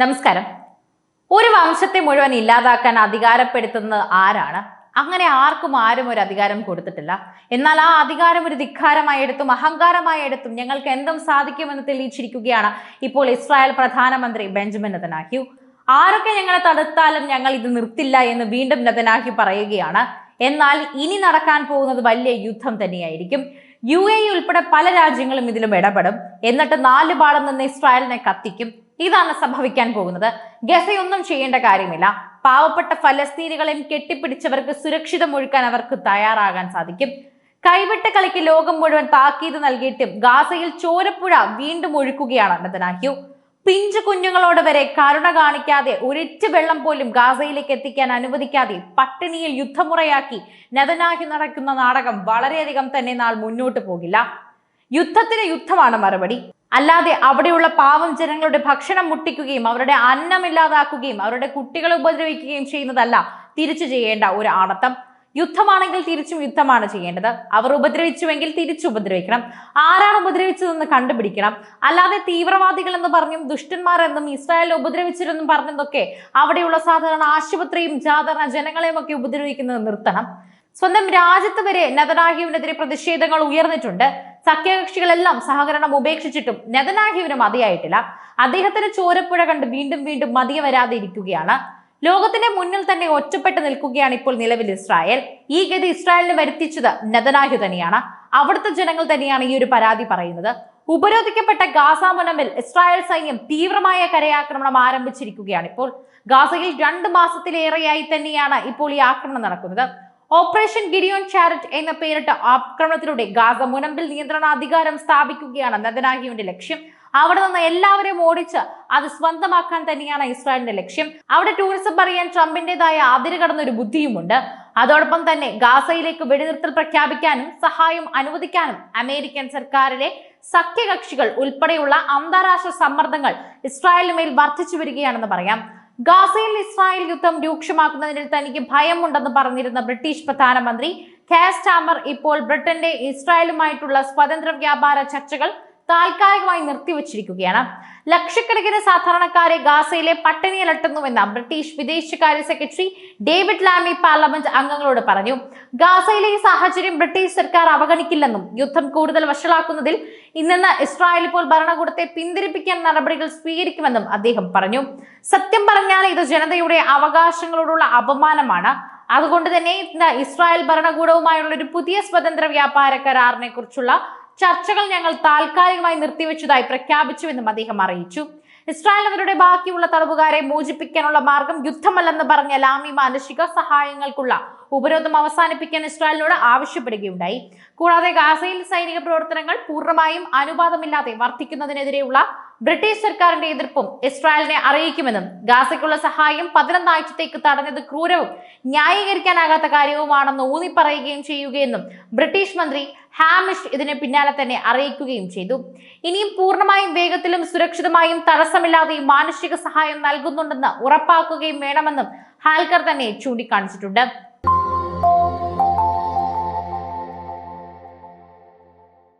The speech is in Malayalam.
നമസ്കാരം. ഒരു വംശത്തെ മുഴുവൻ ഇല്ലാതാക്കാൻ അധികാരപ്പെടുത്തുന്നത് ആരാണ്? അങ്ങനെ ആർക്കും ആരും ഒരു അധികാരം കൊടുത്തിട്ടില്ല. എന്നാൽ ആ അധികാരം ഒരു ധിക്കാരമായി എടുത്തും അഹങ്കാരമായി എടുത്തും ഞങ്ങൾക്ക് എന്തും സാധിക്കുമെന്ന് തെളിയിച്ചിരിക്കുകയാണ് ഇപ്പോൾ ഇസ്രായേൽ പ്രധാനമന്ത്രി ബെഞ്ചമിൻ നെതനാഹ്യു ആരൊക്കെ ഞങ്ങളെ തടുത്താലും ഞങ്ങൾ ഇത് നിർത്തില്ല എന്ന് വീണ്ടും നെതനാഹ്യു പറയുകയാണ്. എന്നാൽ ഇനി നടക്കാൻ പോകുന്നത് വലിയ യുദ്ധം തന്നെയായിരിക്കും. യു എ ഉൾപ്പെടെ പല രാജ്യങ്ങളും ഇതിലും ഇടപെടും. എന്നിട്ട് നാല് പാടം നിന്ന് ഇസ്രായേലിനെ കത്തിക്കും. ഇതാണ് സംഭവിക്കാൻ പോകുന്നത്. ഗസയൊന്നും ചെയ്യേണ്ട കാര്യമില്ല. പാവപ്പെട്ട ഫലസ്തീനികളെയും കെട്ടിപ്പിടിച്ചവർക്ക് സുരക്ഷിതം ഒഴുക്കാൻ അവർക്ക് തയ്യാറാകാൻ സാധിക്കും. കൈവിട്ട കളിക്ക് ലോകം മുഴുവൻ താക്കീത് നൽകിയിട്ടും ഗാസയിൽ ചോരപ്പുഴ വീണ്ടും ഒഴുക്കുകയാണ് നെതനാഹ്യു പിഞ്ചു കുഞ്ഞുങ്ങളോട് വരെ കരുണ കാണിക്കാതെ ഒരിറ്റ് വെള്ളം പോലും ഗാസയിലേക്ക് എത്തിക്കാൻ അനുവദിക്കാതെ പട്ടിണിയിൽ യുദ്ധമുറയാക്കി നെതനാഹി നടക്കുന്ന നാടകം വളരെയധികം തന്നെ നാൾ മുന്നോട്ട് പോകില്ല. യുദ്ധത്തിന് യുദ്ധമാണ് മറുപടി. അല്ലാതെ അവിടെയുള്ള പാവം ജനങ്ങളുടെ ഭക്ഷണം മുട്ടിക്കുകയും അവരുടെ അന്നമില്ലാതാക്കുകയും അവരുടെ കുട്ടികളെ ഉപദ്രവിക്കുകയും ചെയ്യുന്നതല്ല തിരിച്ചു ചെയ്യേണ്ട ഒരു ആണത്തം. യുദ്ധമാണെങ്കിൽ തിരിച്ചും യുദ്ധമാണ് ചെയ്യേണ്ടത്. അവർ ഉപദ്രവിച്ചുവെങ്കിൽ തിരിച്ചു ഉപദ്രവിക്കണം. ആരാണ് ഉപദ്രവിച്ചതെന്ന് കണ്ടുപിടിക്കണം. അല്ലാതെ തീവ്രവാദികൾ എന്ന് പറഞ്ഞും ദുഷ്ടന്മാരെന്നും ഇസ്രായേൽ ഉപദ്രവിച്ചിരുന്നും പറഞ്ഞതൊക്കെ അവിടെയുള്ള സാധാരണ ആശുപത്രിയും സാധാരണ ജനങ്ങളെയും ഒക്കെ ഉപദ്രവിക്കുന്നത് നിർത്തണം. സ്വന്തം രാജ്യത്ത് വരെ നെതനാഹ്യുവിനെതിരെ പ്രതിഷേധങ്ങൾ ഉയർന്നിട്ടുണ്ട്. സഖ്യകക്ഷികളെല്ലാം സഹകരണം ഉപേക്ഷിച്ചിട്ടും നെതനാഹ്യുവിന് മതിയായിട്ടില്ല. അദ്ദേഹത്തിന് ചോരപ്പുഴ കണ്ട് വീണ്ടും വീണ്ടും മതിയ വരാതെ ഇരിക്കുകയാണ് ലോകത്തിന്റെ മുന്നിൽ തന്നെ ഒറ്റപ്പെട്ട് നിൽക്കുകയാണ് ഇപ്പോൾ നിലവിൽ ഇസ്രായേൽ. ഈ ഗതി ഇസ്രായേലിന് വരുത്തിച്ചത് നെതനാഹു തന്നെയാണ്. അവിടുത്തെ ജനങ്ങൾ തന്നെയാണ് ഈ ഒരു പരാതി പറയുന്നത്. ഉപരോധിക്കപ്പെട്ട ഗാസ മുനമ്പിൽ ഇസ്രായേൽ സൈന്യം തീവ്രമായ കരയാക്രമണം ആരംഭിച്ചിരിക്കുകയാണ് ഇപ്പോൾ. ഗാസയിൽ രണ്ട് മാസത്തിലേറെയായി തന്നെയാണ് ഇപ്പോൾ ഈ ആക്രമണം നടക്കുന്നത്. ഓപ്പറേഷൻ ഗിഡിയോൺ ചാരറ്റ് എന്ന പേരിട്ട ആക്രമണത്തിലൂടെ ഗാസ മുനമ്പിൽ നിയന്ത്രണാധികാരം സ്ഥാപിക്കുകയാണ് നെതനാഹിയുടെ ലക്ഷ്യം. അവിടെ നിന്ന് എല്ലാവരെയും ഓടിച്ച് അത് സ്വന്തമാക്കാൻ തന്നെയാണ് ഇസ്രായേലിന്റെ ലക്ഷ്യം. അവിടെ ടൂറിസം പറയാൻ ട്രംപിന്റേതായ അതിര് കടന്ന ഒരു ബുദ്ധിയുമുണ്ട്. അതോടൊപ്പം തന്നെ ഗാസയിലേക്ക് വെടിനിർത്തൽ പ്രഖ്യാപിക്കാനും സഹായം അനുവദിക്കാനും അമേരിക്കൻ സർക്കാരിലെ സഖ്യകക്ഷികൾ ഉൾപ്പെടെയുള്ള അന്താരാഷ്ട്ര സമ്മർദ്ദങ്ങൾ ഇസ്രായേലിന് മേൽ വർദ്ധിച്ചു വരികയാണെന്ന് പറയാം. ഗാസയിൽ ഇസ്രായേൽ യുദ്ധം രൂക്ഷമാക്കുന്നതിൽ തനിക്ക് ഭയമുണ്ടെന്ന് പറഞ്ഞിരുന്ന ബ്രിട്ടീഷ് പ്രധാനമന്ത്രി കാസ്റ്റാമർ ഇപ്പോൾ ബ്രിട്ടന്റെ ഇസ്രായേലുമായിട്ടുള്ള സ്വതന്ത്ര വ്യാപാര ചർച്ചകൾ താൽക്കാലികമായി നിർത്തിവച്ചിരിക്കുകയാണ് ലക്ഷക്കണക്കിന് സാധാരണക്കാരെ ഗാസയിലെ പട്ടിണി ബ്രിട്ടീഷ് വിദേശകാര്യ സെക്രട്ടറി ഡേവിഡ് ലാമി പാർലമെന്റ് അംഗങ്ങളോട് പറഞ്ഞു. ഗാസയിലെ ഈ സാഹചര്യം ബ്രിട്ടീഷ് സർക്കാർ അവഗണിക്കില്ലെന്നും യുദ്ധം കൂടുതൽ വഷളാക്കുന്നതിൽ ഇന്നെന്ന് ഇസ്രായേൽ ഇപ്പോൾ ഭരണകൂടത്തെ പിന്തിരിപ്പിക്കാൻ നടപടികൾ സ്വീകരിക്കുമെന്നും അദ്ദേഹം പറഞ്ഞു. സത്യം പറഞ്ഞാൽ ഇത് ജനതയുടെ അവകാശങ്ങളോടുള്ള അപമാനമാണ്. അതുകൊണ്ട് തന്നെ ഇസ്രായേൽ ഭരണകൂടവുമായുള്ള ഒരു പുതിയ സ്വതന്ത്ര വ്യാപാര കരാറിനെ കുറിച്ചുള്ള ചർച്ചകൾ ഞങ്ങൾ താൽക്കാലികമായി നിർത്തിവെച്ചതായി പ്രഖ്യാപിച്ചുവെന്നും അദ്ദേഹം അറിയിച്ചു. ഇസ്രായേൽ അവരുടെ ബാക്കിയുള്ള തടവുകാരെ മോചിപ്പിക്കാനുള്ള മാർഗം യുദ്ധമല്ലെന്ന് പറഞ്ഞ ലാമി മാനുഷിക സഹായങ്ങൾക്കുള്ള ഉപരോധം അവസാനിപ്പിക്കാൻ ഇസ്രായേലിനോട് ആവശ്യപ്പെടുകയുണ്ടായി. കൂടാതെ ഗാസയിൽ സൈനിക പ്രവർത്തനങ്ങൾ പൂർണമായും അനുവാദമില്ലാതെ വർദ്ധിക്കുന്നതിനെതിരെയുള്ള ബ്രിട്ടീഷ് സർക്കാരിന്റെ എതിർപ്പും ഇസ്രായേലിനെ അറിയിക്കുമെന്നും ഗാസയ്ക്കുള്ള സഹായം പതിനൊന്നാഴ്ചത്തേക്ക് തടഞ്ഞത് ക്രൂരവും ന്യായീകരിക്കാനാകാത്ത കാര്യവുമാണെന്ന് ഊന്നി പറയുകയും ചെയ്യുകയെന്നും ബ്രിട്ടീഷ് മന്ത്രി ഹാമിഷ് ഇതിന് പിന്നാലെ തന്നെ അറിയിക്കുകയും ചെയ്തു. ഇനിയും പൂർണമായും വേഗത്തിലും സുരക്ഷിതമായും തടസ്സമില്ലാതെയും മാനുഷിക സഹായം നൽകുന്നുണ്ടെന്ന് ഉറപ്പാക്കുകയും വേണമെന്നും ഹാൽക്കർ തന്നെ ചൂണ്ടിക്കാണിച്ചിട്ടുണ്ട്.